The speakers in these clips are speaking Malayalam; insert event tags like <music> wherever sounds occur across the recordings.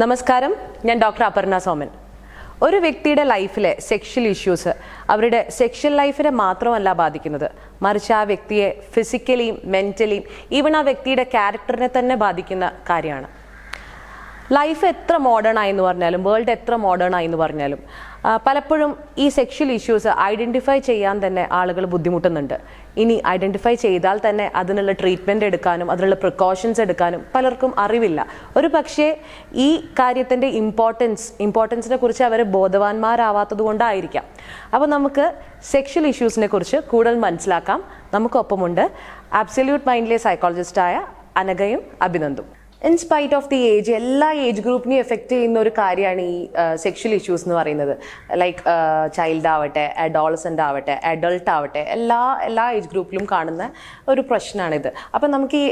നമസ്കാരം. ഞാൻ ഡോക്ടർ അപർണ സോമൻ. ഒരു വ്യക്തിയുടെ ലൈഫിലെ സെക്ഷൽ ഇഷ്യൂസ് അവരുടെ സെക്ഷൽ ലൈഫിനെ മാത്രമല്ല ബാധിക്കുന്നത്. മറിച്ച് ആ വ്യക്തിയെ ഫിസിക്കലിയും മെന്റലിയും ഈവൺ ആ വ്യക്തിയുടെ ക്യാരക്ടറിനെ തന്നെ ബാധിക്കുന്ന കാര്യമാണ്. ലൈഫ് എത്ര മോഡേൺ ആയി എന്ന് പറഞ്ഞാലും വേൾഡ് എത്ര മോഡേൺ ആയി എന്ന് പറഞ്ഞാലും പലപ്പോഴും ഈ സെക്ഷൽ ഇഷ്യൂസ് ഐഡന്റിഫൈ ചെയ്യാൻ തന്നെ ആളുകൾ ബുദ്ധിമുട്ടുന്നുണ്ട്. ഇനി ഐഡന്റിഫൈ ചെയ്താൽ തന്നെ അതിനുള്ള ട്രീറ്റ്മെന്റ് എടുക്കാനും അതിനുള്ള പ്രിക്കോഷൻസ് എടുക്കാനും പലർക്കും അറിവില്ല. ഒരു പക്ഷേ ഈ കാര്യത്തിന്റെ ഇമ്പോർട്ടൻസ് ഇമ്പോർട്ടൻസിനെ കുറിച്ച് അവർ ബോധവാന്മാരാവാത്തത് കൊണ്ടായിരിക്കാം. അപ്പോൾ നമുക്ക് സെക്ഷൽ ഇഷ്യൂസിനെ കുറിച്ച് കൂടുതൽ മനസ്സിലാക്കാം. നമുക്കൊപ്പമുണ്ട് അബ്സല്യൂട്ട് മൈൻഡിലെ സൈക്കോളജിസ്റ്റായ അനഗയും അഭിനന്ദും. In spite of the age എല്ലാ ഏജ് ഗ്രൂപ്പിനെയും എഫക്റ്റ് ചെയ്യുന്ന ഒരു കാര്യമാണ് ഈ സെക്ഷൽ ഇഷ്യൂസ് എന്ന് പറയുന്നത്. ലൈക്ക് ചൈൽഡ് ആവട്ടെ അഡോളസന്റ് ആവട്ടെ അഡൾട്ട് ആവട്ടെ എല്ലാ എല്ലാ ഏജ് ഗ്രൂപ്പിലും കാണുന്ന ഒരു പ്രശ്നമാണിത്. അപ്പം നമുക്ക് ഈ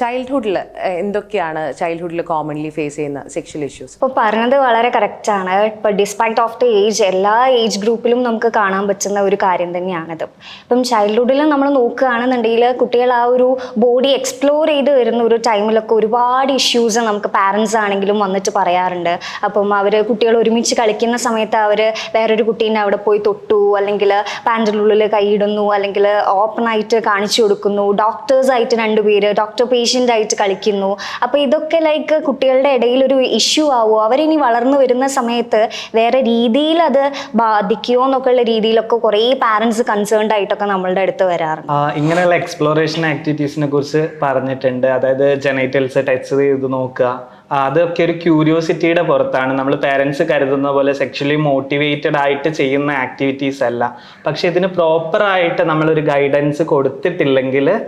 ചൈൽഡ്ഹുഡിൽ എന്തൊക്കെയാണ് ചൈൽഡ്ഹുഡിൽ കോമൺലി ഫേസ് ചെയ്യുന്ന സെക്ഷൽ ഇഷ്യൂസ് ഇപ്പോൾ പറഞ്ഞത് വളരെ കറക്റ്റാണ് ഇപ്പോൾ ഡിസ്പൈറ്റ് ഓഫ് ദി ഏജ് എല്ലാ ഏജ് ഗ്രൂപ്പിലും നമുക്ക് കാണാൻ പറ്റുന്ന ഒരു കാര്യം തന്നെയാണിത്. ഇപ്പം ചൈൽഡ്ഹുഡിൽ നമ്മൾ നോക്കുകയാണെന്നുണ്ടെങ്കിൽ കുട്ടികൾ ആ ഒരു ബോഡി എക്സ്പ്ലോർ ചെയ്ത് വരുന്ന ഒരു ടൈമിലൊക്കെ ഒരുപാട് ഇഷ്യൂസ് നമുക്ക് പാരൻസ് ആണെങ്കിലും വന്നിട്ട് പറയാറുണ്ട്. അപ്പം അവർ കുട്ടികൾ ഒരുമിച്ച് കളിക്കുന്ന സമയത്ത് അവർ വേറൊരു കുട്ടീനെ അവിടെ പോയി തൊട്ടു അല്ലെങ്കിൽ പാന്റിനുള്ളിൽ കൈയിടുന്നു അല്ലെങ്കിൽ ഓപ്പണായിട്ട് കാണിച്ചു കൊടുക്കുന്നു. ഡോക്ടേഴ്സായിട്ട് രണ്ടുപേര് ഡോക്ടർ പേഷ്യന്റ് ആയിട്ട് കളിക്കുന്നു. അപ്പോൾ ഇതൊക്കെ ലൈക്ക് കുട്ടികളുടെ ഇടയിൽ ഒരു ഇഷ്യൂ ആവുമോ? അവരിനി വളർന്നു വരുന്ന സമയത്ത് വേറെ രീതിയിൽ അത് ബാധിക്കുമോ എന്നൊക്കെയുള്ള രീതിയിലൊക്കെ കുറേ പാരൻസ് കൺസേൺഡ് ആയിട്ടൊക്കെ നമ്മളുടെ അടുത്ത് വരാറുണ്ട്. ഇങ്ങനെയുള്ള എക്സ്പ്ലോറേഷൻ ആക്ടിവിറ്റീസിനെ കുറിച്ച് പറഞ്ഞിട്ടുണ്ട്. അതായത് ജനൈറ്റൽസ് ടച്ച് ചെയ്ത് നോക്കുക. അതൊക്കെ ഒരു ക്യൂരിയോസിറ്റിയുടെ പുറത്താണ്. നമ്മൾ പേരൻസ് കരുതുന്ന പോലെ സെക്ഷലി മോട്ടിവേറ്റഡ് ആയിട്ട് ചെയ്യുന്ന ആക്ടിവിറ്റീസ് അല്ല. പക്ഷെ ഇതിന് പ്രോപ്പറായിട്ട് നമ്മളൊരു ഗൈഡൻസ് കൊടുത്തിട്ടില്ലെങ്കിൽ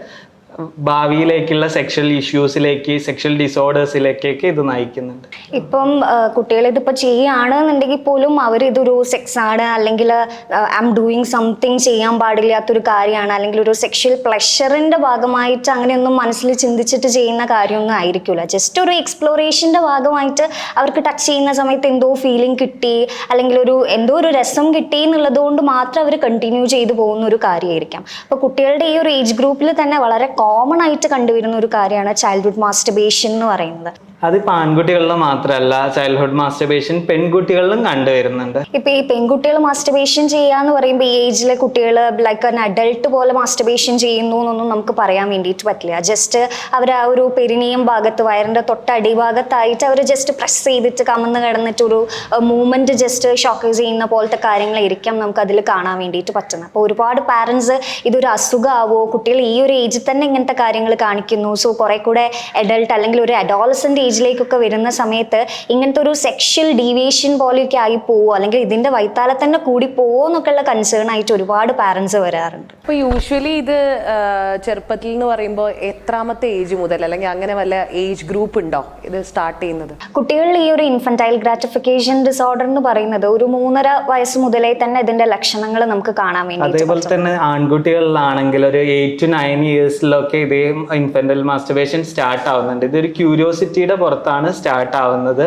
ഭാവിയിലേക്കുള്ള സെക്ഷൽ ഇഷ്യൂസിലേക്ക് സെക്ഷൽ ഡിസോർഡേഴ്സിലേക്കൊക്കെ ഇത് നയിക്കുന്നുണ്ട്. ഇപ്പം കുട്ടികൾ ഇതിപ്പോ ചെയ്യാണ് എന്നുണ്ടെങ്കിൽ പോലും അവർ ഇതൊരു സെക്സ് ആണ് അല്ലെങ്കിൽ ഐ എം ഡൂയിങ് സംതിങ് ചെയ്യാൻ പാടില്ലാത്തൊരു കാര്യമാണ് അല്ലെങ്കിൽ ഒരു സെക്ഷൽ പ്ലഷറിന്റെ ഭാഗമായിട്ട് അങ്ങനെയൊന്നും മനസ്സിൽ ചിന്തിച്ചിട്ട് ചെയ്യുന്ന കാര്യമൊന്നും ആയിരിക്കില്ല ജസ്റ്റ് ഒരു എക്സ്പ്ലോറേഷന്റെ ഭാഗമായിട്ട് അവർക്ക് ടച്ച് ചെയ്യുന്ന സമയത്ത് എന്തോ ഫീലിംഗ് കിട്ടി അല്ലെങ്കിൽ ഒരു എന്തോ ഒരു രസം കിട്ടി എന്നുള്ളത് കൊണ്ട് മാത്രം അവർ കണ്ടിന്യൂ ചെയ്തു പോകുന്ന ഒരു കാര്യമായിരിക്കാം. അപ്പോൾ കുട്ടികളുടെ ഈ ഒരു ഏജ് ഗ്രൂപ്പിൽ തന്നെ വളരെ കോമൺ ആയിട്ട് കണ്ടുവരുന്ന ഒരു കാര്യമാണ് ചൈൽഡ്ഹുഡ് മാസ്റ്റർബേഷൻ എന്ന് പറയുന്നത്. അത് ആൺകുട്ടികളിൽ മാത്രമല്ല ചൈൽഡ്ഹുഡ് മാസ്റ്റർബേഷൻ പെൺകുട്ടികളിലും കണ്ടുവരുന്നുണ്ട് ഇപ്പൊ ഈ പെൺകുട്ടികൾ മാസ്റ്റർബേഷൻ ചെയ്യാന്ന് പറയുമ്പോൾ ഈ ഏജിലെ കുട്ടികൾ ലൈക്ക് അഡൾട്ട് പോലെ മാസ്റ്റർബേഷൻ ചെയ്യുന്നു എന്നൊന്നും നമുക്ക് പറയാൻ വേണ്ടിയിട്ട് പറ്റില്ല. ജസ്റ്റ് അവർ ആ ഒരു പെരിനിയം ഭാഗത്ത് വയറിന്റെ തൊട്ടടി ഭാഗത്തായിട്ട് അവർ ജസ്റ്റ് പ്രസ് ചെയ്തിട്ട് കമന്ന് കിടന്നിട്ട് ഒരു മൂവ്മെന്റ് ജസ്റ്റ് ഷോക്ക് ചെയ്യുന്ന പോലത്തെ കാര്യങ്ങളായിരിക്കാം നമുക്ക് അതിൽ കാണാൻ വേണ്ടിയിട്ട് പറ്റുന്നത്. അപ്പോൾ ഒരുപാട് പാരന്റ്സ് ഇതൊരു അസുഖമാവോ കുട്ടികൾ ഈ ഒരു ഏജിൽ തന്നെ ഇങ്ങനത്തെ കാര്യങ്ങൾ കാണിക്കുന്നു. സോ കുറെ കൂടെ അഡൾട്ട് അല്ലെങ്കിൽ ഒരു അഡോളസെന്റ് ഏജിലേക്കൊക്കെ വരുന്ന സമയത്ത് ഇങ്ങനത്തെ ഒരു സെക്ഷൽ ഡീവിയേഷൻ പോലെയൊക്കെ ആയി പോവോ അല്ലെങ്കിൽ ഇതിന്റെ വൈത്താലെ തന്നെ കൂടി പോവോ എന്നൊക്കെയുള്ള കൺസേൺ ആയിട്ട് ഒരുപാട് പാരന്റ്സ് വരാറുണ്ട്. ഇപ്പൊ യൂഷ്വലി ഇത് ചെറുപ്പത്തിൽ എന്ന് പറയുമ്പോൾ എത്രാമത്തെ ഏജ് മുതൽ അല്ലെങ്കിൽ അങ്ങനെ വല്ല ഏജ് ഗ്രൂപ്പ് ഉണ്ടോ ഇത് സ്റ്റാർട്ട് ചെയ്യുന്നത്? കുട്ടികളിൽ ഈ ഒരു ഇൻഫന്റൈൽ ഗ്രാറ്റിഫിക്കേഷൻ ഡിസോർഡർ എന്ന് പറയുന്നത് ഒരു മൂന്നര വയസ്സ് മുതലേ തന്നെ ഇതിന്റെ ലക്ഷണങ്ങൾ നമുക്ക് കാണാൻ വേണ്ടി അതേപോലെ തന്നെ ആൺകുട്ടികളിലാണെങ്കിൽ ഒരു എയ്റ്റ് ടു നയൻ ഇയേഴ്സിലൊക്കെ ഇതേ ഇൻഫന്റൽ മാസ്റ്റർബേഷൻ സ്റ്റാർട്ട് ആവുന്നുണ്ട്. ഇതൊരു ക്യൂരിയോസിറ്റിയുടെ പുറത്താണ് സ്റ്റാർട്ട് ആവുന്നത്.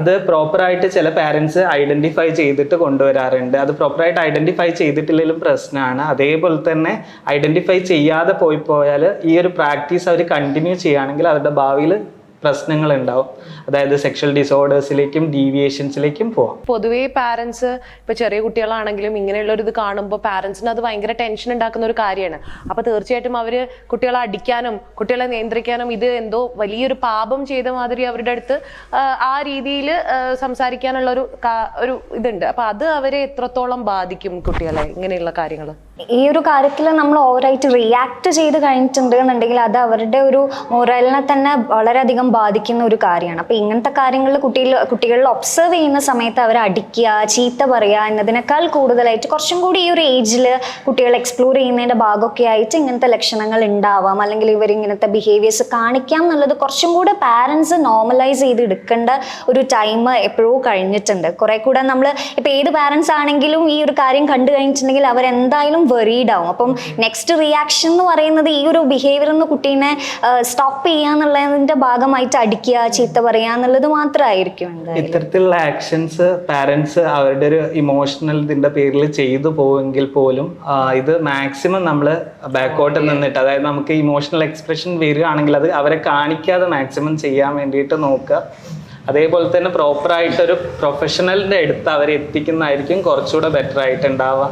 അത് പ്രോപ്പറായിട്ട് ചില പാരൻസ് ഐഡന്റിഫൈ ചെയ്തിട്ട് കൊണ്ടുവരാറുണ്ട്. അത് പ്രോപ്പറായിട്ട് ഐഡന്റിഫൈ ചെയ്തിട്ടില്ലെങ്കിലും പ്രശ്നമാണ് അതേപോലെ തന്നെ ഐഡന്റിഫൈ ചെയ്യാതെ പോയി പോയാൽ ഈ ഒരു പ്രാക്ടീസ് അവർ കണ്ടിന്യൂ ചെയ്യുകയാണെങ്കിൽ അവരുടെ ഭാവിയിൽ പ്രശ്നങ്ങൾ ഉണ്ടാവും അതായത് സെക്ഷൽ ഡിസോർഡേഴ്സിലേക്കും ഡീവിയേഷൻസിലേക്കും പോവാം. പൊതുവേ പാരൻസ് ഇപ്പൊ ചെറിയ കുട്ടികളാണെങ്കിലും ഇങ്ങനെയുള്ള ഒരു ഇത് കാണുമ്പോൾ പാരൻസിന് അത് ഭയങ്കര ടെൻഷൻ ഉണ്ടാക്കുന്ന ഒരു കാര്യമാണ്. അപ്പൊ തീർച്ചയായിട്ടും അവർ കുട്ടികളെ അടിക്കാനും കുട്ടികളെ നിയന്ത്രിക്കാനും ഇത് എന്തോ വലിയൊരു പാപം ചെയ്ത മാതിരി അവരുടെ അടുത്ത് ആ, രീതിയിൽ സംസാരിക്കാനുള്ള ഒരു ഒരു ഇതുണ്ട്. അപ്പൊ അത് അവരെ എത്രത്തോളം ബാധിക്കും കുട്ടികളെ? ഇങ്ങനെയുള്ള കാര്യങ്ങൾ ഈ ഒരു കാര്യത്തിൽ നമ്മൾ ഓവറായിട്ട് റിയാക്ട് ചെയ്ത് കഴിഞ്ഞിട്ടുണ്ട് എന്നുണ്ടെങ്കിൽ അത് അവരുടെ ഒരു മൊറലിനെ തന്നെ വളരെയധികം ബാധിക്കുന്ന ഒരു കാര്യമാണ്. അപ്പൊ ഇങ്ങനത്തെ കാര്യങ്ങളിൽ കുട്ടികൾ കുട്ടികളിൽ ഒബ്സർവ് ചെയ്യുന്ന സമയത്ത് അവർ അടിക്കുക ചീത്ത പറയുക എന്നതിനേക്കാൾ കൂടുതലായിട്ട് കുറച്ചും കൂടി ഈ ഒരു ഏജിൽ കുട്ടികൾ എക്സ്പ്ലോർ ചെയ്യുന്നതിന്റെ ഭാഗമൊക്കെ ആയിട്ട് ഇങ്ങനത്തെ ലക്ഷണങ്ങൾ ഉണ്ടാവാം. അല്ലെങ്കിൽ ഇവർ ഇങ്ങനത്തെ ബിഹേവിയേഴ്സ് കാണിക്കാം എന്നുള്ളത് കുറച്ചും കൂടെ പാരന്റ്സ് നോർമലൈസ് ചെയ്ത് എടുക്കേണ്ട ഒരു ടൈം എപ്പോഴോ കഴിഞ്ഞിട്ടുണ്ട്. കുറെ കൂടെ നമ്മൾ ഇപ്പൊ ഏത് പാരന്റ്സ് ആണെങ്കിലും ഈ ഒരു കാര്യം കണ്ടു കഴിഞ്ഞിട്ടുണ്ടെങ്കിൽ അവരെന്തായാലും വെറീഡ് ആവും. അപ്പം നെക്സ്റ്റ് റിയാക്ഷൻ എന്ന് പറയുന്നത് ഈ ഒരു ബിഹേവിയർ എന്ന് കുട്ടീനെ സ്റ്റോപ്പ് ചെയ്യുക എന്നുള്ളതിന്റെ ഭാഗമായിട്ട് അടിക്കുക ചീത്ത പറയുക എന്നുള്ളത് മാത്രമായിരിക്കും ഇത്തരത്തിലുള്ള ആക്ഷൻസ് പാരൻസ് അവരുടെ ഒരു ഇമോഷണൽ ഇതിന്റെ പേരിൽ ചെയ്തു പോവെങ്കിൽ പോലും ഇത് മാക്സിമം നമ്മൾ ബാക്കോട്ട് നിന്നിട്ട് അതായത് നമുക്ക് ഇമോഷണൽ എക്സ്പ്രഷൻ വരികയാണെങ്കിൽ അത് അവരെ കാണിക്കാതെ മാക്സിമം ചെയ്യാൻ വേണ്ടിയിട്ട് നോക്കുക. അതേപോലെ തന്നെ പ്രോപ്പർ ആയിട്ട് ഒരു പ്രൊഫഷണലിന്റെ അടുത്ത് അവരെ എത്തിക്കുന്നതായിരിക്കും കുറച്ചുകൂടെ ബെറ്റർ ആയിട്ട് ഉണ്ടാവുക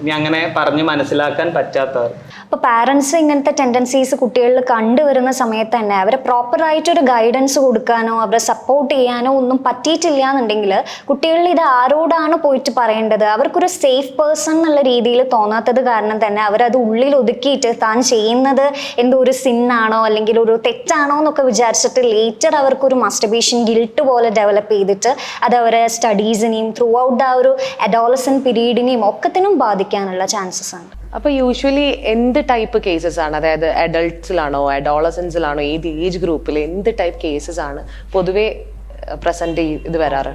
ഇനി അങ്ങനെ പറഞ്ഞ് മനസ്സിലാക്കാൻ പറ്റാത്തവർ. അപ്പൊ പാരന്റ്സ് ഇങ്ങനത്തെ ടെൻഡൻസീസ് കുട്ടികളിൽ കണ്ടുവരുന്ന സമയത്ത് തന്നെ അവരെ പ്രോപ്പർ ആയിട്ട് ഒരു ഗൈഡൻസ് കൊടുക്കാനോ അവരെ സപ്പോർട്ട് ചെയ്യാനോ ഒന്നും പറ്റിയിട്ടില്ല എന്നുണ്ടെങ്കിൽ കുട്ടികളിൽ ഇത് ആരോടാണ് പോയിട്ട് പറയേണ്ടത്? അവർക്കൊരു സേഫ് പേഴ്സൺ എന്നുള്ള രീതിയിൽ തോന്നാത്തത് കാരണം തന്നെ അവരത് ഉള്ളിൽ ഒതുക്കിയിട്ട് താൻ ചെയ്യുന്നത് എന്തോ ഒരു സിന്നാണോ അല്ലെങ്കിൽ ഒരു തെറ്റാണോ എന്നൊക്കെ വിചാരിച്ചിട്ട് ലേറ്റർ അവർക്കൊരു മാസ്റ്റർബേഷൻ ഗിൽട്ട് പോലെ ഡെവലപ്പ് ചെയ്തിട്ട് അത് അവരെ സ്റ്റഡീസിനെയും ത്രൂ ഔട്ട് ആ ഒരു അഡോളസൻ പീരീഡിനെയും ഒക്കത്തിനും ബാധിക്കാനുള്ള ചാൻസസ് ആണ്. അപ്പൊ യൂഷ്വലി എന്ത് ടൈപ്പ് കേസസ് ആണ്? അതായത് അഡൾട്ട്സിലാണോ അഡോളസൻസിലാണോ ഏത് ഏജ് ഗ്രൂപ്പിൽ എന്ത് ടൈപ്പ് കേസസ് ആണ്? പൊതുവെ പ്രസന്റ് ഇത് വരാറ്.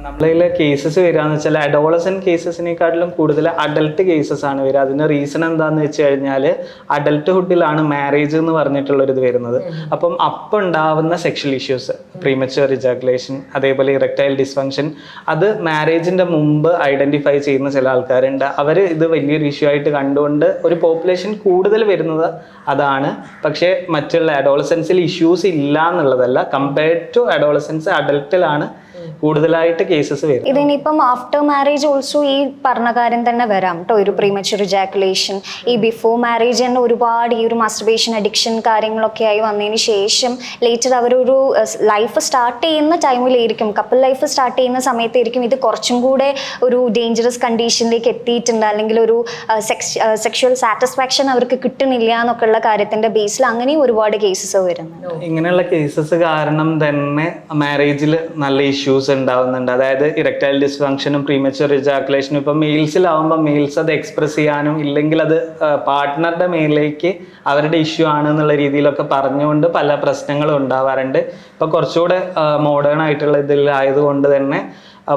നമ്മളിലെ കേസസ് വരികയെന്ന് വെച്ചാൽ അഡോളസൻ കേസസിനെക്കാട്ടിലും കൂടുതൽ അഡൽട്ട് കേസസ് ആണ് വരിക അതിന് റീസൺ എന്താന്ന് വെച്ച് കഴിഞ്ഞാൽ അഡൽട്ട്ഹുഡിലാണ് മാരേജ് എന്ന് പറഞ്ഞിട്ടുള്ള ഒരു ഇത് വരുന്നത്. അപ്പം അപ്പം ഉണ്ടാവുന്ന സെക്ഷൽ ഇഷ്യൂസ് പ്രീമച്ചുവർ റിജാക്കുലേഷൻ അതേപോലെ ഇറക്ടൈൽ ഡിസ്ഫങ്ഷൻ അത് മാരേജിന്റെ മുമ്പ് ഐഡന്റിഫൈ ചെയ്യുന്ന ചില ആൾക്കാരുണ്ട്. അവർ ഇത് വലിയൊരു ഇഷ്യൂ ആയിട്ട് കണ്ടുകൊണ്ട് ഒരു പോപ്പുലേഷൻ കൂടുതൽ വരുന്നത് അതാണ്. പക്ഷേ മറ്റുള്ള അഡോളസൻസിൽ ഇഷ്യൂസ് ഇല്ല എന്നുള്ളതല്ല കമ്പയർഡ് ടു അഡോളസൻസ് അഡൽട്ടിലാണ് കൂടുതലായിട്ട് കേസസ് വരും. ഇതിനിപ്പം ആഫ്റ്റർ മാരേജ് ഓൾസോ ഈ പറഞ്ഞ കാര്യം തന്നെ വരാം കേട്ടോ ഒരു പ്രീമച്ചുർ ജാക്കുലേഷൻ ഈ ബിഫോർ മാരേജ് തന്നെ ഒരുപാട് ഈ ഒരു മാസ്റ്റർബേഷൻ അഡിക്ഷൻ കാര്യങ്ങളൊക്കെ ആയി വന്നതിന് ശേഷം ലേറ്റർ അവരൊരു ലൈഫ് സ്റ്റാർട്ട് ചെയ്യുന്ന ടൈമിലായിരിക്കും കപ്പിൾ ലൈഫ് സ്റ്റാർട്ട് ചെയ്യുന്ന സമയത്തായിരിക്കും ഇത് കുറച്ചും കൂടെ ഒരു ഡേഞ്ചറസ് കണ്ടീഷനിലേക്ക് എത്തിയിട്ടുണ്ട്. അല്ലെങ്കിൽ ഒരു സെക്ഷൽ സാറ്റിസ്ഫാക്ഷൻ അവർക്ക് കിട്ടുന്നില്ല എന്നൊക്കെ ഉള്ള കാര്യത്തിന്റെ ബേസിൽ അങ്ങനെയും ഒരുപാട് കേസസ് വരുന്നുണ്ട്. ഇങ്ങനെയുള്ള കേസസ് കാരണം തന്നെ മാരേജിൽ നല്ല ഇഷ്യൂസ് ഉണ്ടാവുന്നുണ്ട്. അതായത് ഇറക്ടൈൽ ഡിസ്ഫങ്ഷനും പ്രീമച്ചുവർ റിജാക്കുലേഷനും ഇപ്പം മെയിൽസിലാവുമ്പോൾ മെയിൽസ് അത് എക്സ്പ്രസ് ചെയ്യാനും ഇല്ലെങ്കിൽ അത് പാർട്ട്ണറുടെ മേലേക്ക് അവരുടെ ഇഷ്യൂ ആണ് എന്നുള്ള രീതിയിലൊക്കെ പറഞ്ഞുകൊണ്ട് പല പ്രശ്നങ്ങളും ഉണ്ടാവാറുണ്ട്. ഇപ്പം കുറച്ചുകൂടെ മോഡേൺ ആയിട്ടുള്ള ഇതിലായതുകൊണ്ട് തന്നെ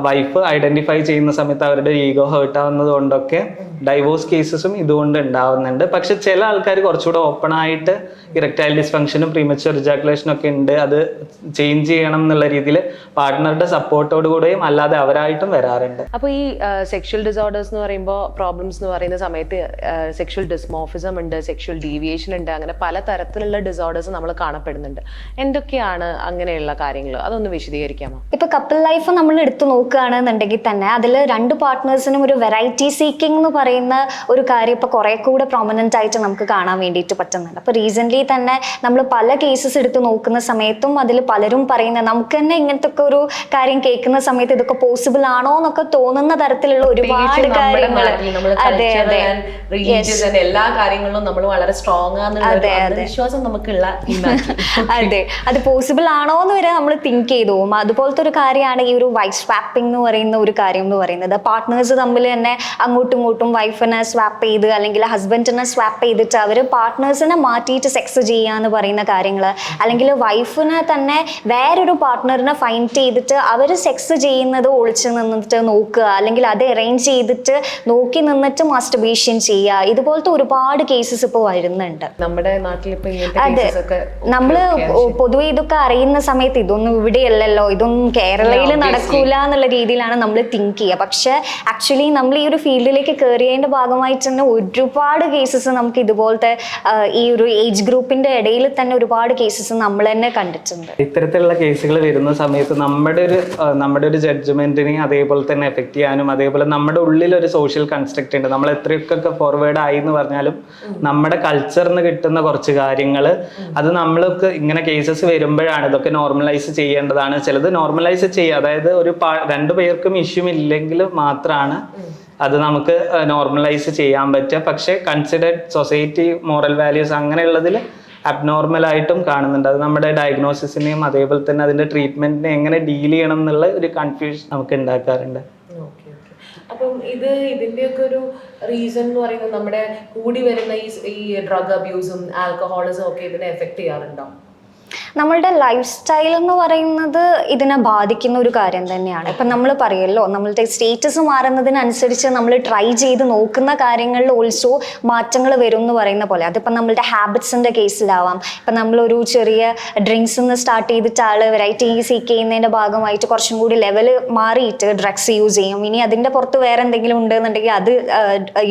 വൈഫ് ഐഡന്റിഫൈ ചെയ്യുന്ന സമയത്ത് അവരുടെ ഈഗോ ഹേർട്ട് ആവുന്നത് കൊണ്ടൊക്കെ ഡൈവോഴ്സ് കേസസും ഇതുകൊണ്ട് ഉണ്ടാവുന്നുണ്ട്. പക്ഷെ ചില ആൾക്കാർ കുറച്ചുകൂടെ ഓപ്പൺ ആയിട്ട് ഇറക്ടൈൽ ഡിസ്ഫങ്ഷനും പ്രീമച്ചുവർ റിജാക്കുലേഷനും ഒക്കെ ഉണ്ട്. അത് ചേഞ്ച് ചെയ്യണം എന്നുള്ള രീതിയിൽ പാർട്ട്ണറുടെ സപ്പോർട്ടോട് കൂടെയും അല്ലാതെ അവരായിട്ടും വരാറുണ്ട്. അപ്പോൾ ഈ സെക്ഷൽ ഡിസോർഡേഴ്സ് എന്ന് പറയുമ്പോൾ പ്രോബ്ലംസ് എന്ന് പറയുന്ന സമയത്ത് സെക്ഷൽ ഡിസ്മോഫിസം ഉണ്ട് സെക്ഷൽ ഡീവിയേഷൻ ഉണ്ട് അങ്ങനെ പല തരത്തിലുള്ള ഡിസോർഡേഴ്സ് നമ്മൾ കാണപ്പെടുന്നുണ്ട്. എന്തൊക്കെയാണ് അങ്ങനെയുള്ള കാര്യങ്ങൾ അതൊന്ന് വിശദീകരിക്കാമോ? ഇപ്പൊ കപ്പിൾ ലൈഫ് നമ്മൾ എടുത്തു നോക്കുകയാണെന്നുണ്ടെങ്കിൽ തന്നെ അതിൽ രണ്ട് പാർട്ട്നേഴ്സിനും ഒരു വെറൈറ്റി സീക്കിംഗ് എന്ന് പറയുന്ന ഒരു കാര്യം ഇപ്പോൾ കുറെ കൂടെ പ്രൊമനന്റ് ആയിട്ട് നമുക്ക് കാണാൻ വേണ്ടിയിട്ട് പറ്റുന്നുണ്ട്. അപ്പോൾ റീസെന്റ്ലി തന്നെ നമ്മൾ പല കേസസ് എടുത്ത് നോക്കുന്ന സമയത്തും അതിൽ പലരും പറയുന്ന നമുക്ക് തന്നെ ഇങ്ങനത്തെ ഒക്കെ ഒരു കാര്യം കേൾക്കുന്ന സമയത്ത് ഇതൊക്കെ പോസിബിൾ ആണോ എന്നൊക്കെ തോന്നുന്ന തരത്തിലുള്ള ഒരുപാട് കാര്യങ്ങൾ അതെ അതെ. എല്ലാ കാര്യങ്ങളിലും നമ്മൾ വളരെ സ്ട്രോങ് അതെ വിശ്വാസം നമുക്കുള്ള <laughs> അതെ. അത് പോസിബിൾ ആണോ എന്ന് വരെ നമ്മൾ തിങ്ക് ചെയ്തു. പോകും അതുപോലത്തെ ഒരു കാര്യമാണ് ഈ ഒരു വൈഫ് സ്വാപ്പിംഗ് എന്ന് പറയുന്ന ഒരു കാര്യം എന്ന് പറയുന്നത്. പാർട്ട്നേഴ്സ് തമ്മിൽ തന്നെ അങ്ങോട്ടും ഇങ്ങോട്ടും വൈഫിനെ സ്വാപ്പ് ചെയ്ത് അല്ലെങ്കിൽ ഹസ്ബൻഡിനെ സ്വാപ്പ് ചെയ്തിട്ട് അവർ പാർട്ട്നേഴ്സിനെ മാറ്റിയിട്ട് സെക്സ് ചെയ്യുക എന്ന് പറയുന്ന കാര്യങ്ങൾ അല്ലെങ്കിൽ വൈഫിനെ തന്നെ വേറൊരു പാർട്ട്ണറിനെ ഫൈൻഡ് ചെയ്തിട്ട് അവർ സെക്സ് ചെയ്യുന്നത് ഒളിച്ച് നിന്നിട്ട് നോക്കുക. അല്ലെങ്കിൽ അത് അറേഞ്ച് ചെയ്തിട്ട് നോക്കി നിന്നിട്ട് മാസ്റ്റർബേഷൻ ചെയ്യുക. ഇതുപോലത്തെ ഒരുപാട് കേസസ് ഇപ്പോൾ വരുന്നുണ്ട്. നമ്മുടെ നാട്ടിൽ അതെ. നമ്മൾ പൊതുവെ ഇതൊക്കെ അറിയുന്ന സമയത്ത് ഇതൊന്നും ഇവിടെയല്ലല്ലോ. ഇതൊന്നും കേരളയിൽ നടക്കൂല എന്നുള്ള രീതിയിലാണ് നമ്മൾ തിങ്ക് ചെയ്യുക. പക്ഷേ ആക്ച്വലി നമ്മൾ ഈ ഒരു ഫീൽഡിലേക്ക് കയറിയതിന്റെ ഭാഗമായിട്ട് തന്നെ ഒരുപാട് കേസസ് നമുക്ക് ഇതുപോലത്തെ ഈ ഒരു ഏജ് ഗ്രൂപ്പിന്റെ ഇടയിൽ തന്നെ ഒരുപാട് കേസസ് നമ്മൾ തന്നെ കണ്ടിട്ടുണ്ട്. ഇത്തരത്തിലുള്ള കേസുകൾ വരുന്ന സമയത്ത് നമ്മുടെ ഒരു നമ്മുടെ ഒരു ജഡ്ജ്മെന്റിനെ അതേപോലെ തന്നെ എഫക്റ്റ് ചെയ്യാനും അതേപോലെ നമ്മുടെ ഉള്ളിൽ ഒരു സോഷ്യൽ കൺസ്ട്രക്റ്റ് ഉണ്ട്. നമ്മൾ എത്രയൊക്കെ ഫോർവേഡ് ആയി എന്ന് പറഞ്ഞാലും നമ്മുടെ കൾച്ചറിന് കിട്ടുന്ന കുറച്ച് കാര്യങ്ങൾ അത് നമ്മൾക്ക് ഇങ്ങനെ കേസസ് വരുമ്പോഴാണ് ഇതൊക്കെ നോർമലൈസ് ചെയ്യേണ്ടതാണ്. ചിലത് നോർമലൈസ് ചെയ്യുക. അതായത് ഒരു പാ- രണ്ടു പേർക്കും ഇഷ്യൂ ഇല്ലെങ്കിൽ മാത്രമാണ് അത് നമുക്ക് നോർമലൈസ് ചെയ്യാൻ പറ്റുക. പക്ഷേ കൺസിഡേർഡ് സൊസൈറ്റി മോറൽ വാല്യൂസ് അങ്ങനെയുള്ളതിൽ അബ്നോർമൽ ആയിട്ടും കാണുന്നുണ്ട്. അത് നമ്മുടെ ഡയഗ്നോസിസിനെയും അതേപോലെ തന്നെ അതിന്റെ ട്രീറ്റ്മെന്റിനെ എങ്ങനെ ഡീൽ ചെയ്യണം എന്നുള്ള ഒരു കൺഫ്യൂഷൻ നമുക്ക് ഉണ്ടാക്കാറുണ്ട്. അപ്പം ഇത് ഇതിന്റെയൊക്കെ ഒരു റീസൺ എന്ന് പറയുന്നത് നമ്മുടെ കൂടി വരുന്ന ഈ ഈ ഡ്രഗ് അബ്യൂസും ആൽക്കഹോളിസും ഒക്കെ ഇതിനെ എഫക്ട് ചെയ്യാറുണ്ടോ? നമ്മളുടെ ലൈഫ് സ്റ്റൈൽ എന്ന് പറയുന്നത് ഇതിനെ ബാധിക്കുന്ന ഒരു കാര്യം തന്നെയാണ്. ഇപ്പം നമ്മൾ പറയല്ലോ നമ്മളുടെ സ്റ്റേറ്റസ് മാറുന്നതിനനുസരിച്ച് നമ്മൾ ട്രൈ ചെയ്ത് നോക്കുന്ന കാര്യങ്ങളിൽ ഓൾസോ മാറ്റങ്ങൾ വരും എന്ന് പറയുന്ന പോലെ. അതിപ്പം നമ്മളുടെ ഹാബിറ്റ്സിന്റെ കേസിലാവാം ഇപ്പം നമ്മളൊരു ചെറിയ ഡ്രിങ്ക്സ് നിന്ന് സ്റ്റാർട്ട് ചെയ്തിട്ട് ആൾ വെറൈറ്റി സീക്ക് ചെയ്യുന്നതിന്റെ ഭാഗമായിട്ട് കുറച്ചും കൂടി ലെവൽ മാറിയിട്ട് ഡ്രഗ്സ് യൂസ് ചെയ്യും. ഇനി അതിന്റെ പുറത്ത് വേറെ എന്തെങ്കിലും ഉണ്ടെന്നുണ്ടെങ്കിൽ അത്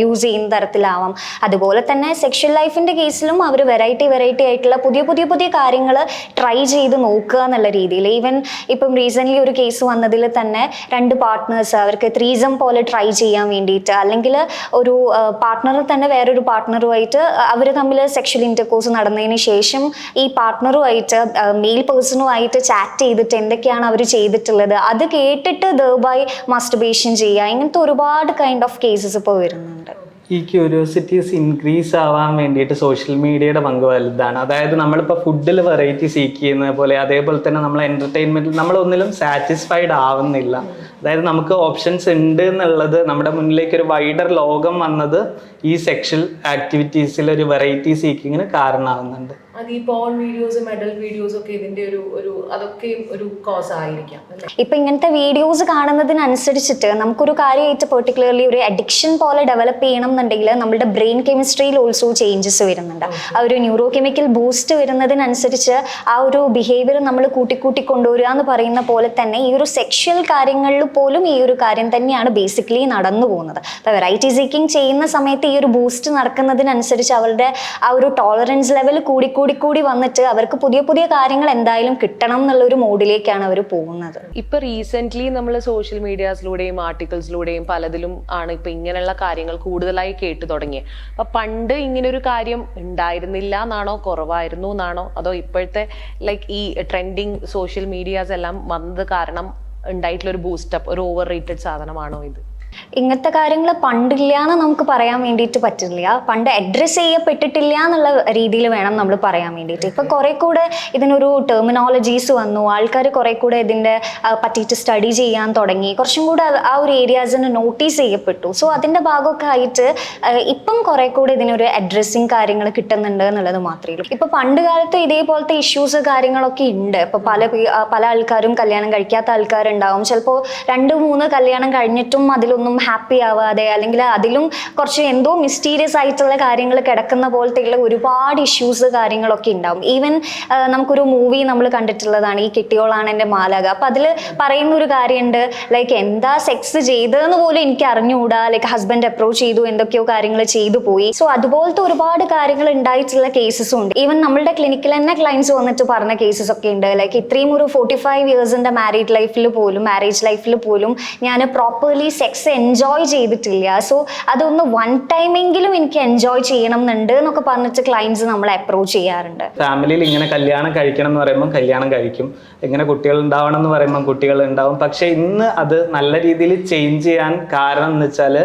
യൂസ് ചെയ്യുന്ന തരത്തിലാവാം. അതുപോലെ തന്നെ സെക്ഷൽ ലൈഫിന്റെ കേസിലും അവർ വെറൈറ്റി വെറൈറ്റി ആയിട്ടുള്ള പുതിയ പുതിയ പുതിയ കാര്യങ്ങൾ ട്രൈ ചെയ്ത് നോക്കുക എന്നുള്ള രീതിയിൽ. ഈവൻ ഇപ്പം റീസെന്റ്ലി ഒരു കേസ് വന്നതിൽ തന്നെ രണ്ട് പാർട്ട്നേഴ്സ് അവർക്ക് ത്രീസം പോലെ ട്രൈ ചെയ്യാൻ വേണ്ടിയിട്ട് അല്ലെങ്കിൽ ഒരു പാർട്ട്ണർ തന്നെ വേറൊരു പാർട്ട്ണറുമായിട്ട് അവർ തമ്മിൽ സെക്ഷൽ ഇന്റർകോഴ്സ് നടന്നതിന് ശേഷം ഈ പാർട്ട്ണറുമായിട്ട് മെയിൽ പേഴ്സണുമായിട്ട് ചാറ്റ് ചെയ്തിട്ട് എന്തൊക്കെയാണ് അവർ ചെയ്തിട്ടുള്ളത് അത് കേട്ടിട്ട് ദർബായി മസ്റ്റർബേഷൻ ചെയ്യുക ഇങ്ങനത്തെ ഒരുപാട് കൈൻഡ് ഓഫ് കേസസ് ഇപ്പോൾ വരുന്നുണ്ട്. ഈ ക്യൂരിയോസിറ്റീസ് ഇൻക്രീസ് ആവാൻ വേണ്ടിയിട്ട് സോഷ്യൽ മീഡിയയുടെ പങ്ക് വലുതാണ്. അതായത് നമ്മളിപ്പോൾ ഫുഡിൽ വെറൈറ്റി സീക്ക് ചെയ്യുന്ന പോലെ അതേപോലെ തന്നെ നമ്മൾ എന്റർടൈൻമെന്റിൽ നമ്മളൊന്നിലും സാറ്റിസ്ഫൈഡ് ആവുന്നില്ല. അതായത് നമുക്ക് ഓപ്ഷൻസ് ഉണ്ട് എന്നുള്ളത് നമ്മുടെ മുന്നിലേക്ക് ഒരു വൈഡർ ലോകം വന്നത് ഈ സെക്ഷൽ ആക്ടിവിറ്റീസിൽ ഒരു വെറൈറ്റി സീക്കിങ്ങിന് കാരണമാവുന്നുണ്ട്. അത് ഈ പോൺ വീഡിയോസും മെഡൽ വീഡിയോസും ഒക്കെ ഇതിന്റെ ഒരു ഒരു അതൊക്കെയും ഒരു കോസ് ആയിരിക്കാം ഇപ്പൊ ഇങ്ങനത്തെ വീഡിയോസ് കാണുന്നതിനനുസരിച്ചിട്ട് നമുക്കൊരു കാര്യമായിട്ട് പെർട്ടിക്കുലർലി ഒരു അഡിക്ഷൻ പോലെ ഡെവലപ്പ് ചെയ്യണം എന്നുണ്ടെങ്കിൽ നമ്മുടെ ബ്രെയിൻ കെമിസ്ട്രിയിൽ ഓൾസോ ചേഞ്ചസ് വരുന്നുണ്ട്. ആ ഒരു ന്യൂറോ കെമിക്കൽ ബൂസ്റ്റ് വരുന്നതിനനുസരിച്ച് ആ ഒരു ബിഹേവിയർ നമ്മൾ കൂട്ടിക്കൂട്ടി കൊണ്ടുവരിക എന്ന് പറയുന്ന പോലെ തന്നെ ഈ ഒരു സെക്ഷൽ കാര്യങ്ങളിൽ പോലും ഈ ഒരു കാര്യം തന്നെയാണ് ബേസിക്കലി നടന്നു പോകുന്നത്. അപ്പോൾ വെറൈറ്റി സീക്കിംഗ് ചെയ്യുന്ന സമയത്ത് ഈ ഒരു ബൂസ്റ്റ് നടക്കുന്നതിനനുസരിച്ച് അവരുടെ ആ ഒരു ടോളറൻസ് ലെവൽ കൂടി കൂടി കൂടി വന്നിട്ട് അവർക്ക് പുതിയ പുതിയ കാര്യങ്ങൾ എന്തായാലും കിട്ടണം എന്നുള്ള ഒരു മോഡിലേക്കാണ് അവർ പോകുന്നത്. ഇപ്പൊ റീസെന്റ് നമ്മൾ സോഷ്യൽ മീഡിയാസിലൂടെയും ആർട്ടിക്കിൾസിലൂടെയും പലതിലും ആണ് ഇപ്പൊ ഇങ്ങനെയുള്ള കാര്യങ്ങൾ കൂടുതലായി കേട്ടു തുടങ്ങിയത് അപ്പൊ പണ്ട് ഇങ്ങനെ ഒരു കാര്യം ഉണ്ടായിരുന്നില്ല എന്നാണോ കുറവായിരുന്നു എന്നാണോ അതോ ഇപ്പോഴത്തെ ലൈക്ക് ഈ ട്രെൻഡിങ് സോഷ്യൽ മീഡിയാസ് എല്ലാം വന്നത് കാരണം ഉണ്ടായിട്ടുള്ള ഒരു ബൂസ്റ്റപ്പ് ഒരു ഓവർ റേറ്റഡ് സാധനമാണോ ഇത്? ഇങ്ങനത്തെ കാര്യങ്ങൾ പണ്ടില്ല എന്ന് നമുക്ക് പറയാൻ വേണ്ടിയിട്ട് പറ്റില്ല. പണ്ട് അഡ്രസ്സ് ചെയ്യപ്പെട്ടിട്ടില്ല എന്നുള്ള രീതിയിൽ വേണം നമ്മൾ പറയാൻ വേണ്ടിയിട്ട്. ഇപ്പൊ കുറെ കൂടെ ഇതിനൊരു ടെർമിനോളജീസ് വന്നു. ആൾക്കാർ കുറെ കൂടെ ഇതിന്റെ ആ, പറ്റിയിട്ട് സ്റ്റഡി ചെയ്യാൻ തുടങ്ങി. കുറച്ചും കൂടെ ആ ഒരു ഏരിയാസിന് നോട്ടീസ് ചെയ്യപ്പെട്ടു. സോ അതിന്റെ ഭാഗമൊക്കെ ആയിട്ട് ഇപ്പം കുറെ കൂടെ ഇതിനൊരു അഡ്രസ്സിങ് കാര്യങ്ങൾ കിട്ടുന്നുണ്ട് എന്നുള്ളത് മാത്രമേ ഉള്ളൂ. ഇപ്പൊ പണ്ട് കാലത്ത് ഇതേപോലത്തെ ഇഷ്യൂസ് കാര്യങ്ങളൊക്കെ ഉണ്ട്. ഇപ്പൊ പല പല ആൾക്കാരും കല്യാണം കഴിക്കാത്ത ആൾക്കാരുണ്ടാവും. ചിലപ്പോൾ രണ്ട് മൂന്ന് കല്യാണം കഴിഞ്ഞിട്ടും അതിലൊന്നും ഹാപ്പി ആവാതെ അല്ലെങ്കിൽ അതിലും കുറച്ച് എന്തോ മിസ്റ്റീരിയസ് ആയിട്ടുള്ള കാര്യങ്ങൾ കിടക്കുന്ന പോലത്തെയുള്ള ഒരുപാട് ഇഷ്യൂസ് കാര്യങ്ങളൊക്കെ ഉണ്ടാവും. ഈവൻ നമുക്കൊരു മൂവി നമ്മൾ കണ്ടിട്ടുള്ളതാണ് ഈ കെട്ടിയോളാണ് എന്റെ മാലക അപ്പം അതിൽ പറയുന്ന ഒരു കാര്യമുണ്ട് ലൈക്ക് എന്താ സെക്സ് ചെയ്തതെന്ന് പോലും എനിക്ക് അറിഞ്ഞുകൂടാ ലൈക്ക് ഹസ്ബൻഡ് അപ്രോച്ച് ചെയ്തു എന്തൊക്കെയോ കാര്യങ്ങൾ ചെയ്തു പോയി. സോ അതുപോലത്തെ ഒരുപാട് കാര്യങ്ങൾ ഉണ്ടായിട്ടുള്ള കേസസും ഉണ്ട്. ഈവൻ നമ്മളുടെ ക്ലിനിക്കിൽ തന്നെ ക്ലയൻസ് വന്നിട്ട് പറഞ്ഞ കേസസ് ഒക്കെ ഉണ്ട്. ലൈക്ക് ഇത്രയും ഒരു ഫോർട്ടി ഫൈവ് ഇയേഴ്സിന്റെ മാരീഡ് ലൈഫിൽ പോലും മാരേജ് ലൈഫിൽ പോലും ഞാൻ പ്രോപ്പർലി സെക്സ് എൻജോയ് ചെയ്തിട്ടില്ല. സോ അതൊന്ന് വൺ ടൈമെങ്കിലും എനിക്ക് എൻജോയ് ചെയ്യണം എന്നുണ്ട് എന്നൊക്കെ പറഞ്ഞിട്ട് ക്ലയൻസ് നമ്മളെ അപ്രോച്ച് ചെയ്യാറുണ്ട്. ഫാമിലിയിൽ ഇങ്ങനെ കല്യാണം കഴിക്കണം എന്ന് പറയുമ്പോൾ കല്യാണം കഴിക്കും. ഇങ്ങനെ കുട്ടികൾ ഉണ്ടാവണം എന്ന് പറയുമ്പോൾ കുട്ടികൾ ഉണ്ടാവും. പക്ഷെ ഇന്ന് അത് നല്ല രീതിയിൽ ചേഞ്ച് ചെയ്യാൻ കാരണം എന്ന് വെച്ചാൽ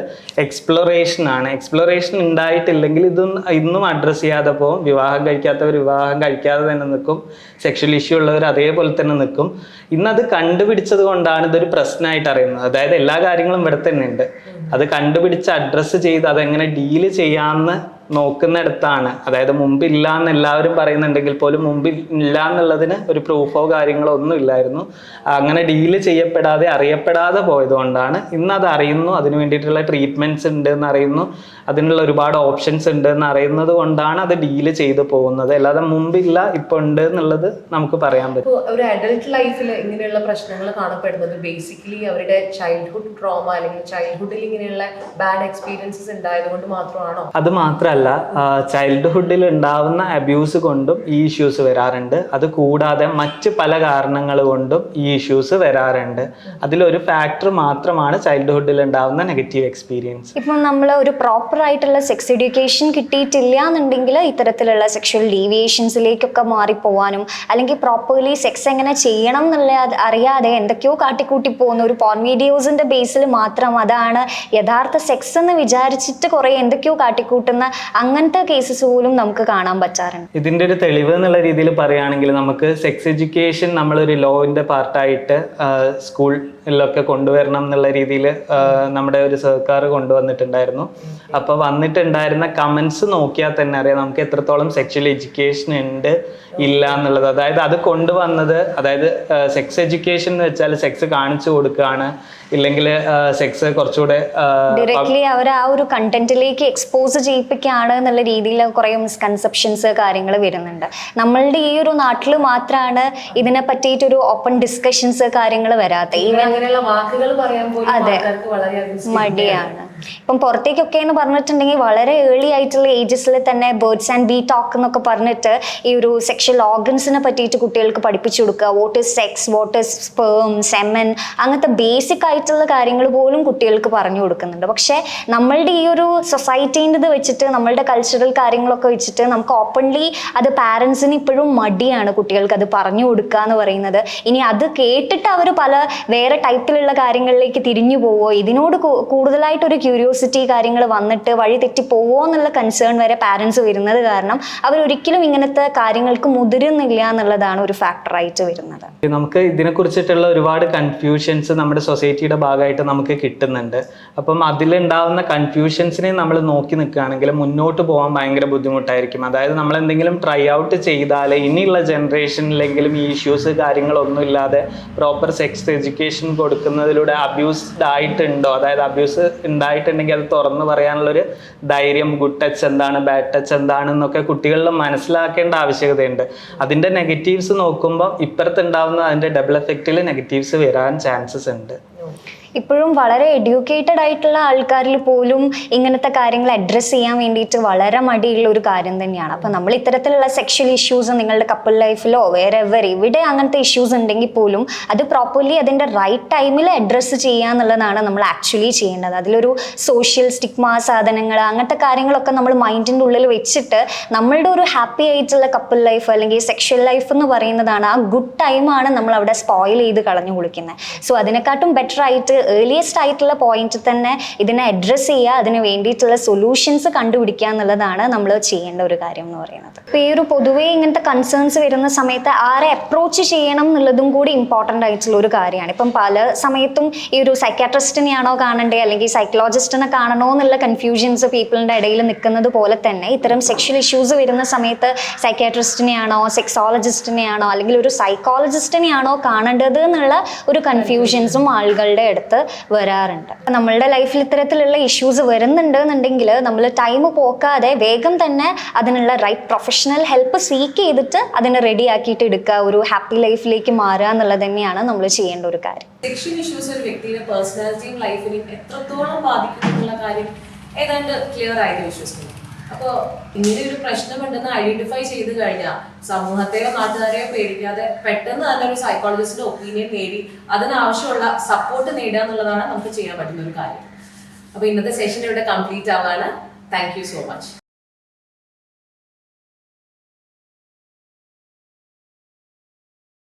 എക്സ്പ്ലോറേഷൻ ആണ്. എക്സ്പ്ലോറേഷൻ ഉണ്ടായിട്ടില്ലെങ്കിൽ ഇതൊന്നും ഇന്നും അഡ്രസ്സ് ചെയ്യാതെ പോകും. വിവാഹം കഴിക്കാത്തവർ വിവാഹം കഴിക്കാതെ തന്നെ നിൽക്കും. സെക്ഷൽ ഇഷ്യൂ ഉള്ളവർ അതേപോലെ തന്നെ നിൽക്കും. ഇന്നത് കണ്ടുപിടിച്ചത് കൊണ്ടാണ് ഇതൊരു പ്രശ്നമായിട്ട് അറിയുന്നത്. അതായത് എല്ലാ കാര്യങ്ങളും ഇവിടെ തന്നെ ഉണ്ട് അത് കണ്ടുപിടിച്ച് അഡ്രസ്സ് ചെയ്ത് അതെങ്ങനെ ഡീൽ ചെയ്യാമെന്ന് നോക്കുന്നിടത്താണ്. അതായത് മുമ്പില്ല എന്ന് എല്ലാവരും പറയുന്നുണ്ടെങ്കിൽ പോലും മുമ്പിൽ ഇല്ല എന്നുള്ളതിന് ഒരു പ്രൂഫോ കാര്യങ്ങളോ ഒന്നും ഇല്ലായിരുന്നു. അങ്ങനെ ഡീൽ ചെയ്യപ്പെടാതെ അറിയപ്പെടാതെ പോയതുകൊണ്ടാണ് ഇന്ന് അത് അറിയുന്നു അതിന് വേണ്ടിയിട്ടുള്ള ട്രീറ്റ്മെന്റ്സ് ഉണ്ട് എന്ന് അറിയുന്നു. അതിനുള്ള ഒരുപാട് ഓപ്ഷൻസ് ഉണ്ട് എന്ന് അറിയുന്നത് കൊണ്ടാണ് അത് ഡീൽ ചെയ്തു പോകുന്നത്. അല്ലാതെ മുമ്പില്ല ഇപ്പൊ ഉണ്ട് എന്നുള്ളത് നമുക്ക് പറയാൻ പറ്റും. ഒരു അഡൽട്ട് ലൈഫിൽ ഇങ്ങനെയുള്ള പ്രശ്നങ്ങൾ കാണപ്പെടുന്നത് ബേസിക്കലി അവരുടെ ചൈൽഡ്ഹുഡ് ട്രോമ അല്ലെങ്കിൽ ചൈൽഡ്ഹുഡിൽ ഇങ്ങനെയുള്ള ബാഡ് എക്സ്പീരിയൻസസ് ഉണ്ടായത് കൊണ്ട് മാത്രമാണോ? അത് മാത്രമല്ല ചൈൽഡ്ഹുഡിൽ ഉണ്ടാവുന്ന അബ്യൂസ് കൊണ്ടും ഈ ഇഷ്യൂസ് വരാറുണ്ട്. അത് കൂടാതെ മറ്റ് പല കാരണങ്ങൾ കൊണ്ടും ഈ ഇഷ്യൂസ് വരാറുണ്ട്. അതിലൊരു ഫാക്ടർ മാത്രമാണ് ചൈൽഡ്ഹുഡിൽ ഉണ്ടാവുന്ന നെഗറ്റീവ് എക്സ്പീരിയൻസ് ഇപ്പം നമ്മൾ ഒരു പ്രോപ്പർ ആയിട്ടുള്ള സെക്സ് എഡ്യൂക്കേഷൻ കിട്ടിയിട്ടില്ല എന്നുണ്ടെങ്കിൽ ഇത്തരത്തിലുള്ള സെക്ഷൽ ഡീവിയേഷൻസിലേക്കൊക്കെ മാറിപ്പോവാനും അല്ലെങ്കിൽ പ്രോപ്പർലി സെക്സ് എങ്ങനെ ചെയ്യണം എന്നുള്ള അറിയാതെ എന്തൊക്കെയോ കാട്ടിക്കൂട്ടി പോകുന്ന ഒരു പോൺ വീഡിയോസിന്റെ ബേസിൽ മാത്രം അതാണ് യഥാർത്ഥ സെക്സ് എന്ന് വിചാരിച്ചിട്ട് കുറേ എന്തൊക്കെയോ കാട്ടിക്കൂട്ടുന്ന അങ്ങനത്തെ കേസസ് പോലും നമുക്ക് കാണാൻ പറ്റാറുണ്ട്. ഇതിന്റെ ഒരു തെളിവ് എന്നുള്ള രീതിയിൽ പറയുകയാണെങ്കിൽ നമുക്ക് സെക്സ് എഡ്യൂക്കേഷൻ നമ്മളൊരു ലോയിന്റെ പാർട്ടായിട്ട് സ്കൂളിലൊക്കെ കൊണ്ടുവരണം എന്നുള്ള രീതിയിൽ നമ്മുടെ ഒരു സർക്കാർ കൊണ്ടുവന്നിട്ടുണ്ടായിരുന്നു. അപ്പോൾ വന്നിട്ടുണ്ടായിരുന്ന കമന്റ്സ് നോക്കിയാൽ തന്നെ അറിയാം നമുക്ക് എത്രത്തോളം സെക്ഷൽ എഡ്യൂക്കേഷൻ ഉണ്ട് ഇല്ല എന്നുള്ളത്. അതായത് അത് കൊണ്ടുവന്നത് അതായത് സെക്സ് എഡ്യൂക്കേഷൻ എന്ന് വെച്ചാൽ സെക്സ് കാണിച്ചു കൊടുക്കുകയാണ്. ഇല്ലെങ്കിൽ സെക്സ് കുറച്ചുകൂടെ ഡയറക്ട്ലി അവർ ആ ഒരു കണ്ടന്റിലേക്ക് എക്സ്പോസ് ചെയ്യിപ്പിക്കുകയാണ് എന്നുള്ള രീതിയിൽ കുറേ മിസ്കൺസെപ്ഷൻസ് കാര്യങ്ങൾ വരുന്നുണ്ട്. നമ്മളുടെ ഈ ഒരു നാട്ടിൽ മാത്രമാണ് ഇതിനെ പറ്റിയിട്ടൊരു ഓപ്പൺ ഡിസ്കഷൻസ് കാര്യങ്ങൾ വരാത്ത ഈവൻ അങ്ങനെയുള്ള വാക്കുകൾ പറയാൻ പോലും അതെ. മടിയാണ്. ഇപ്പം പുറത്തേക്കൊക്കെ എന്ന് പറഞ്ഞിട്ടുണ്ടെങ്കിൽ വളരെ ഏർലി ആയിട്ടുള്ള ഏജസിൽ തന്നെ ബേർഡ്സ് ആൻഡ് ബി ടോക്ക് എന്നൊക്കെ പറഞ്ഞിട്ട് ഈ ഒരു സെക്ഷൽ ഓർഗൻസിനെ പറ്റിയിട്ട് കുട്ടികൾക്ക് പഠിപ്പിച്ചു കൊടുക്കുക. What is sex what is sperm semen അങ്ങനത്തെ ബേസിക് ആയിട്ടുള്ള കാര്യങ്ങൾ പോലും കുട്ടികൾക്ക് പറഞ്ഞു കൊടുക്കുന്നുണ്ട്. പക്ഷേ നമ്മളുടെ ഈ ഒരു സൊസൈറ്റീന്റെ ഇത് വെച്ചിട്ട് നമ്മളുടെ കൾച്ചറൽ കാര്യങ്ങളൊക്കെ വെച്ചിട്ട് നമുക്ക് ഓപ്പൺലി അത് പാരൻസിന് ഇപ്പോഴും മടിയാണ് കുട്ടികൾക്ക് അത് പറഞ്ഞു കൊടുക്കുക എന്ന് പറയുന്നത്. ഇനി അത് കേട്ടിട്ട് അവർ പല വേറെ ടൈപ്പിലുള്ള കാര്യങ്ങളിലേക്ക് തിരിഞ്ഞു പോവോ ഇതിനോട് കൂടുതലായിട്ടൊരു ക്യൂരിയോസിറ്റി കാര്യങ്ങൾ വന്നിട്ട് വഴി തെറ്റി പോവോ എന്നുള്ള കൺസേൺ വരെ പാരൻസ് വരുന്നത് കാരണം അവരൊരിക്കലും ഇങ്ങനത്തെ കാര്യങ്ങൾക്ക് മുതിരുന്നില്ല എന്നുള്ളതാണ് ഒരു ഫാക്ടറായിട്ട് വരുന്നത്. നമുക്ക് ഇതിനെ കുറിച്ചിട്ടുള്ള ഒരുപാട് കൺഫ്യൂഷൻസ് നമ്മുടെ സൊസൈറ്റിയുടെ ഭാഗമായിട്ട് നമുക്ക് കിട്ടുന്നുണ്ട്. അപ്പം അതിലുണ്ടാവുന്ന കൺഫ്യൂഷൻസിനെ നമ്മൾ നോക്കി നിൽക്കുകയാണെങ്കിൽ മുന്നോട്ട് പോകാൻ ഭയങ്കര ബുദ്ധിമുട്ടായിരിക്കും. അതായത് നമ്മൾ എന്തെങ്കിലും ട്രൈ ഔട്ട് ചെയ്താൽ ഇനിയുള്ള ജനറേഷനിലെങ്കിലും ഈ ഇഷ്യൂസ് കാര്യങ്ങളൊന്നും ഇല്ലാതെ പ്രോപ്പർ സെക്സ് എഡ്യൂക്കേഷൻ കൊടുക്കുന്നതിലൂടെ അബ്യൂസ്ഡ് ആയിട്ടുണ്ടോ? അതായത് അബ്യൂസ് ഉണ്ടായിട്ടുണ്ടെങ്കിൽ അത് തുറന്നു പറയാനുള്ളൊരു ധൈര്യം ഗുഡ് ടച്ച് എന്താണ് ബാഡ് ടച്ച് എന്താണ് എന്നൊക്കെ കുട്ടികളിൽ മനസ്സിലാക്കേണ്ട ആവശ്യകതയുണ്ട്. അതിന്റെ നെഗറ്റീവ്സ് നോക്കുമ്പോൾ ഇപ്പുറത്തുണ്ടാവുന്ന അതിന്റെ ഡബിൾ എഫക്റ്റിൽ നെഗറ്റീവ്സ് വരാൻ ചാൻസസ് ഉണ്ട്. ഇപ്പോഴും വളരെ എഡ്യൂക്കേറ്റഡ് ആയിട്ടുള്ള ആൾക്കാരിൽ പോലും ഇങ്ങനത്തെ കാര്യങ്ങൾ അഡ്രസ്സ് ചെയ്യാൻ വേണ്ടിയിട്ട് വളരെ മടിയുള്ള ഒരു കാര്യം തന്നെയാണ്. അപ്പം നമ്മൾ ഇത്തരത്തിലുള്ള സെക്ഷൽ ഇഷ്യൂസ് നിങ്ങളുടെ കപ്പിൾ ലൈഫിലോ വേറെ എവർ ഇവിടെ അങ്ങനത്തെ ഇഷ്യൂസ് ഉണ്ടെങ്കിൽ പോലും അത് പ്രോപ്പർലി അതിന്റെ റൈറ്റ് ടൈമിൽ അഡ്രസ്സ് ചെയ്യുക എന്നുള്ളതാണ് നമ്മൾ ആക്ച്വലി ചെയ്യേണ്ടത്. അതിലൊരു സോഷ്യൽ സ്റ്റിഗ്മ സാധനങ്ങൾ അങ്ങനത്തെ കാര്യങ്ങളൊക്കെ നമ്മൾ മൈൻഡിന്റെ ഉള്ളിൽ വെച്ചിട്ട് നമ്മളുടെ ഒരു ഹാപ്പി ആയിട്ടുള്ള കപ്പിൾ ലൈഫ് അല്ലെങ്കിൽ സെക്ഷൽ ലൈഫ് എന്ന് പറയുന്നതാണ് ആ ഗുഡ് ടൈമാണ് നമ്മൾ അവിടെ സ്പോയിൽ ചെയ്ത് കളഞ്ഞു കുളിക്കുന്നത്. സോ അതിനെക്കാട്ടും ബെറ്റർ ആയിട്ട് ഏർലിയസ്റ്റ് ആയിട്ടുള്ള പോയിന്റ് തന്നെ ഇതിനെ അഡ്രസ്സ് ചെയ്യുക അതിന് വേണ്ടിയിട്ടുള്ള സൊല്യൂഷൻസ് കണ്ടുപിടിക്കുക എന്നുള്ളതാണ് നമ്മൾ ചെയ്യേണ്ട ഒരു കാര്യം എന്ന് പറയുന്നത്. ഇപ്പോൾ ഈ ഒരു പൊതുവേ ഇങ്ങനത്തെ കൺസേൺസ് വരുന്ന സമയത്ത് ആരെ അപ്രോച്ച് ചെയ്യണം എന്നുള്ളതും കൂടി ഇമ്പോർട്ടന്റ് ആയിട്ടുള്ള ഒരു കാര്യമാണ്. ഇപ്പം പല സമയത്തും ഈ ഒരു സൈക്കാട്രിസ്റ്റിനെയാണോ കാണണ്ടേ അല്ലെങ്കിൽ സൈക്കോളജിസ്റ്റിനെ കാണണോ എന്നുള്ള കൺഫ്യൂഷൻസ് പീപ്പിളിന്റെ ഇടയിൽ നിൽക്കുന്നത് പോലെ തന്നെ ഇത്തരം സെക്ഷൽ ഇഷ്യൂസ് വരുന്ന സമയത്ത് സൈക്കാട്രിസ്റ്റിനെയാണോ സെക്സോളജിസ്റ്റിനെയാണോ അല്ലെങ്കിൽ ഒരു സൈക്കോളജിസ്റ്റിനെയാണോ കാണേണ്ടത് എന്നുള്ള ഒരു കൺഫ്യൂഷൻസും ആളുകളുടെ അടുത്ത് വരാറുണ്ട്. നമ്മളുടെ ലൈഫിൽ ഇത്തരത്തിലുള്ള ഇഷ്യൂസ് വരുന്നുണ്ട് എന്നുണ്ടെങ്കിൽ നമ്മൾ ടൈം പോക്കാതെ വേഗം തന്നെ അതിനുള്ള റൈറ്റ് പ്രൊഫഷണൽ ഹെൽപ്പ് സീക്ക് ചെയ്തിട്ട് അതിനെ റെഡി ആക്കിയിട്ട് എടുക്കുക ഒരു ഹാപ്പി ലൈഫിലേക്ക് മാറുക എന്നുള്ളത് തന്നെയാണ് നമ്മൾ ചെയ്യേണ്ട ഒരു കാര്യം. ഒരു വ്യക്തിയുടെ എത്രത്തോളം ബാധിക്കുന്നുള്ള കാര്യം ഏതാണ്ട് ക്ലിയർ ആയിട്ട് വിശ്വസിക്കുന്നു അപ്പോൾ ഇങ്ങനെ ഒരു പ്രശ്നമുണ്ടെന്ന് ഐഡന്റിഫൈ ചെയ്ത് കഴിഞ്ഞാൽ സമൂഹത്തെയോ നാട്ടുകാരെയോ പേടിക്കാതെ പെട്ടെന്ന് തന്നെ ഒരു സൈക്കോളജിസ്റ്റിന്റെ ഒപ്പീനിയൻ നേടി അതിനാവശ്യമുള്ള സപ്പോർട്ട് നേടുക എന്നുള്ളതാണ് നമുക്ക് ചെയ്യാൻ പറ്റുന്ന ഒരു കാര്യം. അപ്പൊ ഇന്നത്തെ സെഷൻ ഇവിടെ കംപ്ലീറ്റ് ആവാണ്. Thank so much